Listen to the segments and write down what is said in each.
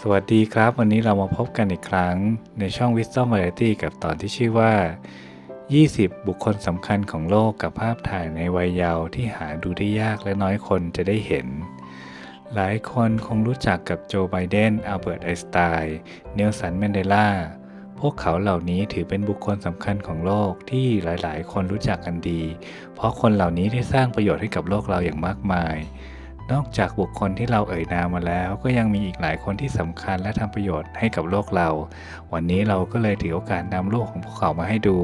สวัสดีครับ วันนี้เรามาพบกันอีกครั้งในช่อง Wisdom Variety กับตอนที่ชื่อว่า 20 บุคคลสำคัญของโลกกับภาพถ่ายในวัยเยาว์ที่หาดูได้ยากและน้อยคนจะได้เห็น หลายคนคงรู้จักกับโจไบเดนอัลเบิร์ตไอน์สไตน์เนลสันแมนเดลาพวกเขาเหล่านี้ถือเป็นบุคคลสำคัญของโลกที่หลาย ๆ คนรู้จักกันดี เพราะคนเหล่านี้ได้สร้างประโยชน์ให้กับโลกเราอย่างมากมาย นอกจากบุคคลที่เราเอ่ยนามมาแล้ว ก็ยังมีอีกหลายคนที่สำคัญและทำประโยชน์ให้กับโลกเรา วันนี้เราก็เลยถือโอกาสนำลูกของพวกเขามาให้ดู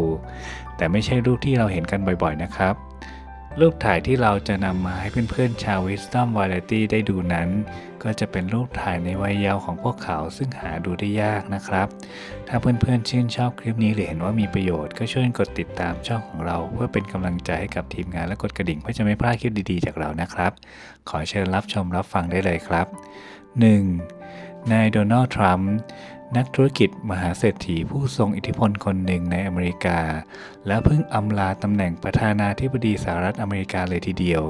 แต่ไม่ใช่รูปที่เราเห็นกันบ่อยๆนะครับ รูปถ่ายที่เราจะนำมาให้เพื่อนๆชาว Wisdom Variety ได้ดูนั้น ก็จะเป็นรูปถ่ายในวัยเยาว์ของพวกเขาซึ่งหาดูได้ยากนะครับ ถ้าเพื่อนๆชื่นชอบคลิปนี้หรือเห็นว่ามีประโยชน์ก็ช่วยกดติดตามช่องของเรา เพื่อเป็นกำลังใจให้กับทีมงานและกดกระดิ่งเพื่อจะไม่พลาดคลิปดีๆจากเรานะครับ ขอเชิญรับชมรับฟังได้เลยครับ 1. นายโดนัลด์ทรัมป์ นักธุรกิจมหาเศรษฐีผู้ทรงอิทธิพลคนหนึ่งในอเมริกา และเพิ่งอำลาตำแหน่งประธานาธิบดีสหรัฐอเมริกาเลยทีเดียว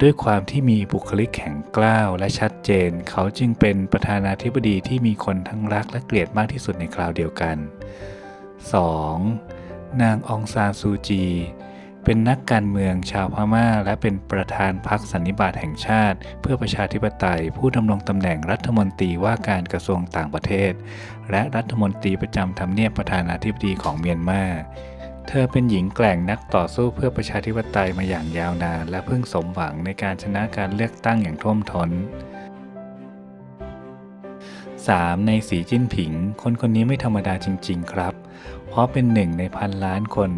ด้วยความที่มีบุคลิกแข็งกร้าวและชัดเจน เขาจึงเป็นประธานาธิบดีที่มีคนทั้งรักและเกลียดมากที่สุดในคราวเดียวกัน 2. นางองซานซูจี เป็นนักการเมืองชาวพม่า และเป็นประธานพรรคสันนิบาตแห่งชาติ เพื่อประชาธิปไตย ผู้ดำรงตำแหน่งรัฐมนตรีว่าการกระทรวงต่างประเทศ และรัฐมนตรีประจำทำเนียบประธานาธิบดีของเมียนมาเธอเป็นหญิงแกร่งนักต่อสู้เพื่อประชาธิปไตยมาอย่างยาวนาน และเพิ่งสมหวังในการชนะการเลือกตั้งอย่างท่วมท้น 3. ในสีจิ้นผิง คนคนนี้ไม่ธรรมดาจริง ๆ ครับ เพราะเป็นหนึ่งในพันล้านคน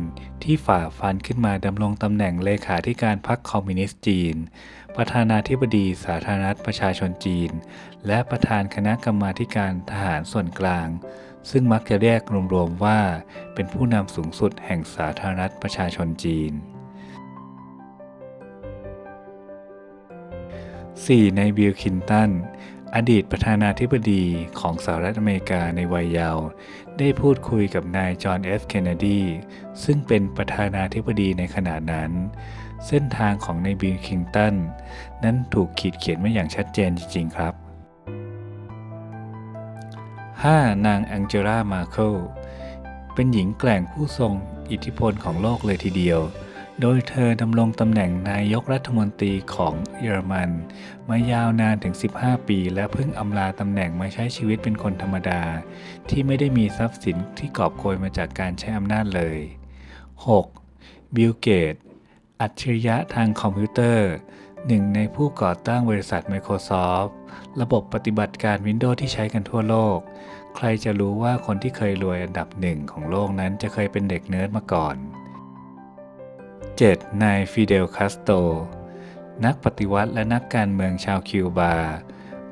ที่ฝ่าฟันขึ้นมาดำรงตำแหน่งเลขาธิการพรรคคอมมิวนิสต์จีน ประธานาธิบดีสาธารณรัฐประชาชนจีน และประธานคณะกรรมาการทหารส่วนกลาง ซึ่งมักจะเรียกรวมๆว่า เป็นผู้นำสูงสุดแห่งสาธารณรัฐประชาชนจีน 4. ในบิลคินตัน อดีตประธานาธิบดีของสหรัฐอเมริกาในวัยเยาว์ได้พูดคุยกับนายจอห์นเอฟเคนเนดี ซึ่งเป็นประธานาธิบดีในขณะนั้น เส้นทางของนายบิลคินตัน นั้นถูกขีดเขียนมาอย่างชัดเจนจริง ๆ ครับ 5. นางแองเจล่ามาเคิลเป็นหญิงแกร่งผู้ทรงอิทธิพลของโลกเลยทีเดียว โดยเธอดำรงตำแหน่งนายกรัฐมนตรีของเยอรมัน มายาวนานถึง 15 ปี และเพิ่งอำลาตำแหน่งมาใช้ชีวิตเป็นคนธรรมดา ที่ไม่ได้มีทรัพย์สินที่กอบโกยมาจากการใช้อำนาจเลย 6. บิลเกต อัจฉริยะทางคอมพิวเตอร์ หนึ่งในผู้ก่อตั้งบริษัท Microsoft ระบบปฏิบัติการ Windows ที่ใช้กันทั่วโลก ใครจะรู้ว่าคนที่เคยรวยอันดับหนึ่งของโลกนั้นจะเคยเป็นเด็กเนิร์ดมาก่อน 7. นายฟิเดลคาสโต นักปฏิวัติและนักการเมืองชาวคิวบา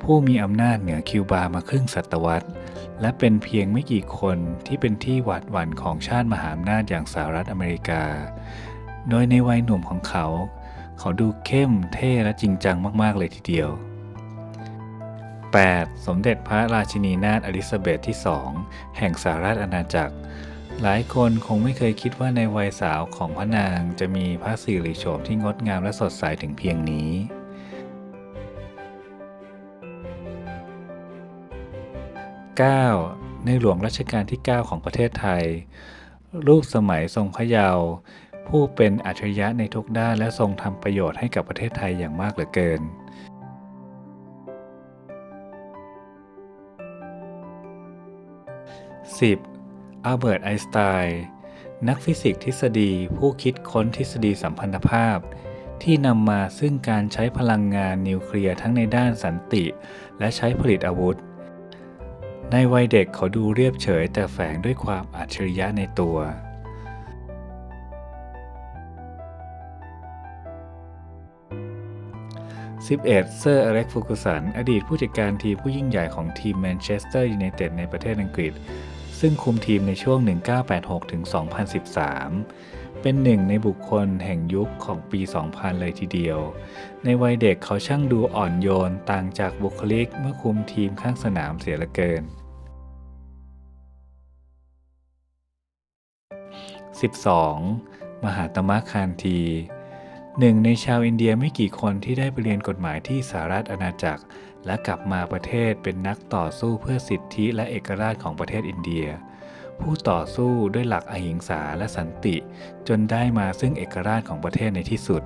ผู้มีอำนาจเหนือคิวบามาครึ่งศตวรรษ และเป็นเพียงไม่กี่คนที่เป็นที่หวาดหวั่นของชาติมหาอำนาจอย่างสหรัฐอเมริกา โดยในวัยหนุ่มของเขา เขาดูเข้มเท่และจริงจังมากๆเลยทีเดียว 8. สมเด็จพระราชินีนาถอลิซาเบธที่ 2 แห่งสหรัฐอาณาจักร หลายคนคงไม่เคยคิดว่าในวัยสาวของพระนางจะมีพระสิริโฉมที่งดงามและสดใสถึงเพียงนี้ 9. ในหลวงรัชกาลที่ 9 ของประเทศไทยรูปสมัยทรงพระเยาว์ผู้เป็นอัจฉริยะในทุกด้านและทรงทำประโยชน์ให้กับประเทศไทยอย่างมากเหลือเกิน 10. อัลเบิร์ตไอน์สไตน์นักฟิสิกส์ทฤษฎีผู้คิดค้นทฤษฎีสัมพันธภาพ ที่นำมาซึ่งการใช้พลังงานนิวเคลียร์ทั้งในด้านสันติ และใช้ผลิตอาวุธ ในวัยเด็กเขาดูเรียบเฉยแต่แฝงด้วยความอัจฉริยะในตัว 11. เซอร์อเล็กฟูกุสัน อดีตผู้จัดการทีมผู้ยิ่งใหญ่ของทีมแมนเชสเตอร์ยูไนเต็ดในประเทศอังกฤษ ซึ่งคุมทีมในช่วง 1986 ถึง 2013 เป็นหนึ่งในบุคคลแห่งยุคของปี 2000 เลยทีเดียว ในวัยเด็กเขาช่างดูอ่อนโยนต่างจากบุคลิกเมื่อคุมทีมข้างสนามเสียเหลือเกิน 12. มหาตมะคานทีหนึ่งในชาวอินเดียไม่กี่คนที่ได้ไปเรียนกฎหมายที่สหรัฐอาณาจักร และกลับมาประเทศเป็นนักต่อสู้เพื่อสิทธิและเอกราชของประเทศอินเดีย ผู้ต่อสู้ด้วยหลักอหิงสาและสันติ จนได้มาซึ่งเอกราชของประเทศในที่สุด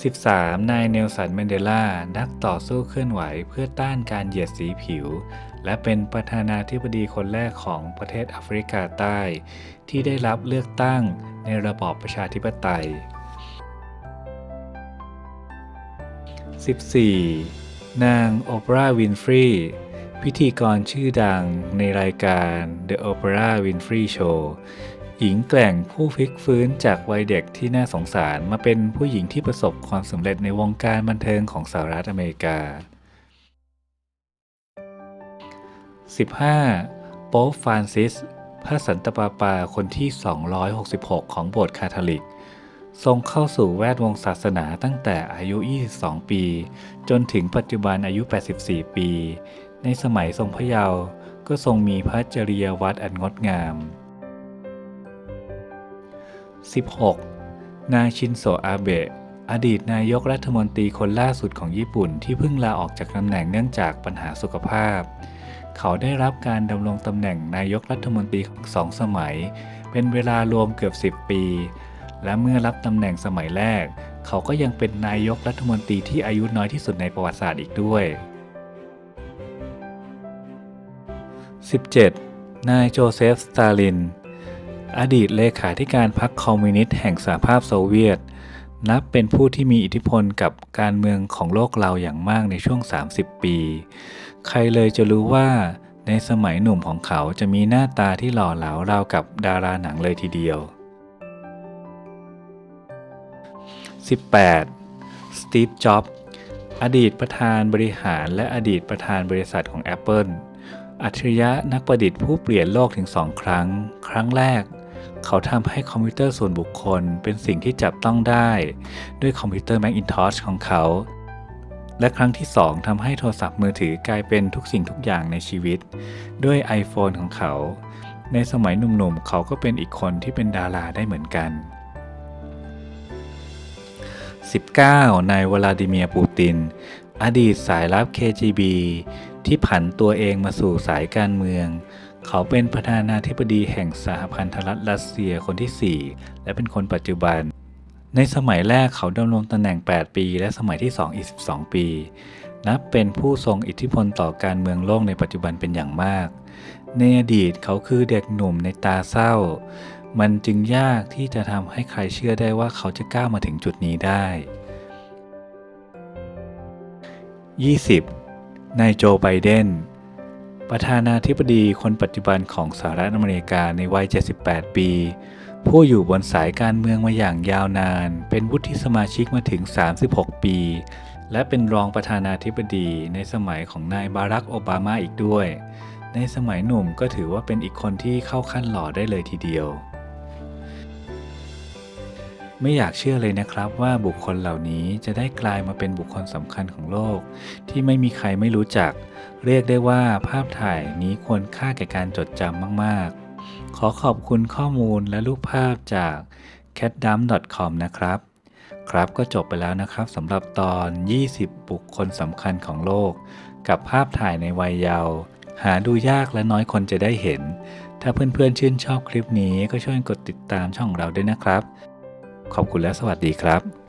13. นายเนลสันแมนเดลา นักต่อสู้เคลื่อนไหวเพื่อต้านการเหยียดสีผิว และเป็นประธานาธิบดีคนแรกของประเทศแอฟริกาใต้ ที่ได้รับเลือกตั้งในระบอบประชาธิปไตย 14. นางโอปราห์วินฟรีพิธีกรชื่อดังในรายการ The Opera Winfrey Show หญิงแกร่งผู้พลิกฟื้นจากวัยเด็กที่น่าสงสารมาเป็นผู้หญิงที่ประสบความสำเร็จในวงการบันเทิงของสหรัฐอเมริกา 15. โป๊ปฟรานซิส พระสันตะปาปาคนที่ 266 ของโบสถ์คาทอลิก ทรงเข้าสู่แวดวงศาสนาตั้งแต่อายุ 22 ปี จนถึงปัจจุบันอายุ 84 ปี ในสมัยทรงพระเยาว์ก็ทรงมีพระจริยวัตรอันงดงาม 16. นายชินโซอาเบะ อดีตนายกรัฐมนตรีคนล่าสุดของญี่ปุ่นที่เพิ่งลาออกจากตำแหน่งเนื่องจากปัญหาสุขภาพ เขาได้รับการดำรงตำแหน่งนายกรัฐมนตรีของสองสมัย เป็นเวลารวมเกือบ 10 ปี และเมื่อรับตำแหน่งสมัยแรก เขาก็ยังเป็นนายกรัฐมนตรีที่อายุน้อยที่สุดในประวัติศาสตร์อีกด้วย 17. นายโจเซฟ สตาลิน อดีตเลขาธิการพรรคคอมมิวนิสต์แห่งสหภาพโซเวียต นับเป็นผู้ที่มีอิทธิพลกับการเมืองของโลกเราอย่างมากในช่วง 30 ปี ใครเลยจะรู้ว่าในสมัยหนุ่มของเขาจะมีหน้าตาที่หล่อเหลาราวกับดาราหนังเลยทีเดียว 18. สตีฟ จ็อบส์ อดีตประธานบริหารและอดีตประธานบริษัทของ Apple อัจฉริยะนักประดิษฐ์ผู้เปลี่ยนโลกถึงสองครั้ง ครั้งแรก เขาทำให้คอมพิวเตอร์ส่วนบุคคลเป็นสิ่งที่จับต้องได้ ด้วยคอมพิวเตอร์ Macintosh ของเขา และครั้งที่ 2ทำให้โทรศัพท์มือถือกลายเป็นทุกสิ่งทุกอย่างในชีวิต ด้วย iPhone ของเขา ในสมัยหนุ่มๆ เขาก็เป็นอีกคนที่เป็นดาราได้เหมือนกัน 19. นายวลาดิเมียร์ปูติน อดีตสายลับ KGB ที่ผันตัวเองมาสู่สายการเมือง เขาเป็นประธานาธิบดีแห่งสหพันธรัฐรัสเซียคนที่ 4 และเป็นคนปัจจุบัน ในสมัยแรกเขาดำรงตำแหน่ง 8 ปี และสมัยที่ 2 อีก 12 ปี นับเป็นผู้ทรงอิทธิพลต่อการเมืองโลกในปัจจุบันเป็นอย่างมาก ในอดีตเขาคือเด็กหนุ่มในตาเศร้า มันจึงยากที่จะทำให้ใครเชื่อได้ว่าเขาจะก้าวมาถึงจุดนี้ได้ 20. นายโจไบเดน ประธานาธิบดีคนปัจจุบันของสหรัฐอเมริกาในวัย 78 ปี ผู้อยู่บนสายการเมืองมาอย่างยาวนาน เป็นวุฒิสมาชิกมาถึง 36 ปี และเป็นรองประธานาธิบดีในสมัยของนายบารักโอบามาอีกด้วย ในสมัยหนุ่มก็ถือว่าเป็นอีกคนที่เข้าขั้นหล่อได้เลยทีเดียว ไม่อยากเชื่อเลยนะครับว่าบุคคลเหล่านี้จะได้กลายมาเป็นบุคคลสำคัญของโลก ที่ไม่มีใครไม่รู้จัก เรียกได้ว่าภาพถ่ายนี้ควรค่าแก่การจดจำมากๆ ขอขอบคุณข้อมูลและรูปภาพจาก catdum com นะครับ ครับก็จบไปแล้วนะครับสำหรับตอน 20 บุคคลสำคัญของโลก กับภาพถ่ายในวัยเยาว์หาดูยากและน้อยคนจะได้เห็น ถ้าเพื่อนๆชื่นชอบคลิปนี้ก็ช่วยกดติดตามช่องเราด้วยนะครับ ขอบคุณและสวัสดีครับ